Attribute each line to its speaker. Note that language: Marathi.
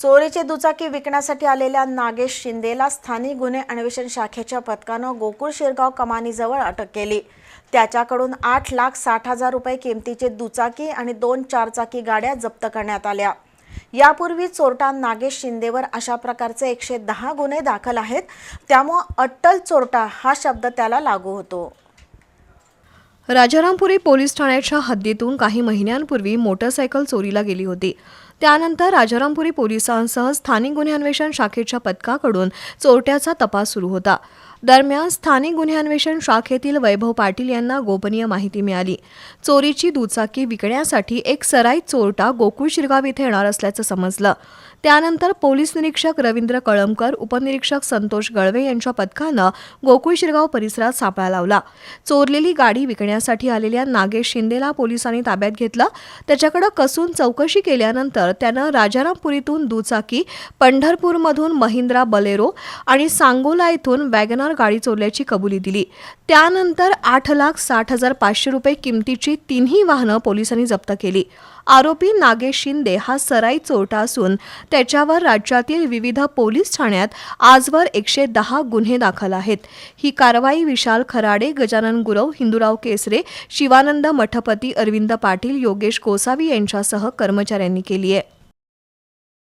Speaker 1: चोरीची दुचाकी विकण्यासाठी आलेल्या नागेश शिंदेला स्थानिक गुन्हे अन्वेषण शाखेच्या पथकानं गोकुळ शिरगाव कमानीजवळ अटक केली. त्याच्याकडून आठ लाख साठ हजार रुपये किमतीचे दुचाकी आणि दोन चारचाकी गाड्या जप्त करण्यात आल्या. यापूर्वी चोरटा नागेश शिंदेवर अशा प्रकारचे एकशे दहा गुन्हे दाखल आहेत. त्यामुळं अट्टल चोरटा हा शब्द त्याला लागू होतो.
Speaker 2: राजारामपुरी पोलीस ठाण्याच्या हद्दीतून काही महिन्यांपूर्वी मोटरसायकल चोरीला गेली होती. त्यानंतर राजारामपुरी पोलिसांसह स्थानिक गुन्हे अन्वेषण शाखेच्या पथकाकडून चोरट्याचा तपास सुरू होता. दरम्यान स्थानिक गुन्हे अन्वेषण शाखेतील वैभव पाटील यांना गोपनीय माहिती मिळाली. चोरीची दुचाकी विकण्यासाठी एक सराई चोरटा गोकुळ शिरगाव इथे येणार असल्याचं समजलं. त्यानंतर पोलीस निरीक्षक रवींद्र कळमकर उपनिरीक्षक संतोष गळवे यांच्या पथकानं गोकुळ शिरगाव परिसरात सापळा लावला. चोरलेली गाडी विकण्यासाठी आलेल्या नागेश शिंदेला पोलिसांनी ताब्यात घेतलं. त्याच्याकडे कसून चौकशी केल्यानंतर त्यानं राजारामपुरीतून दुचाकी पंढरपूरमधून महिंद्रा बलेरो आणि सांगोला इथून वॅगनार गाडी चोरल्याची कबुली दिली. त्यानंतर आठ लाख साठ हजार पाचशे रुपये किमतीची तिन्ही वाहनं पोलिसांनी जप्त केली. आरोपी नागेश शिंदे हा सराई चोरटा असून त्याच्यावर राज्यातील विविध पोलीस ठाण्यात आजवर एकशे दहा गुन्हे दाखल आहेत. ही कारवाई विशाल खराडे गजानन गुरव हिंदूराव केसरे शिवानंद मठपती अरविंद पाटील योगेश गोसावी यांच्यासह कर्मचाऱ्यांनी केली आहे.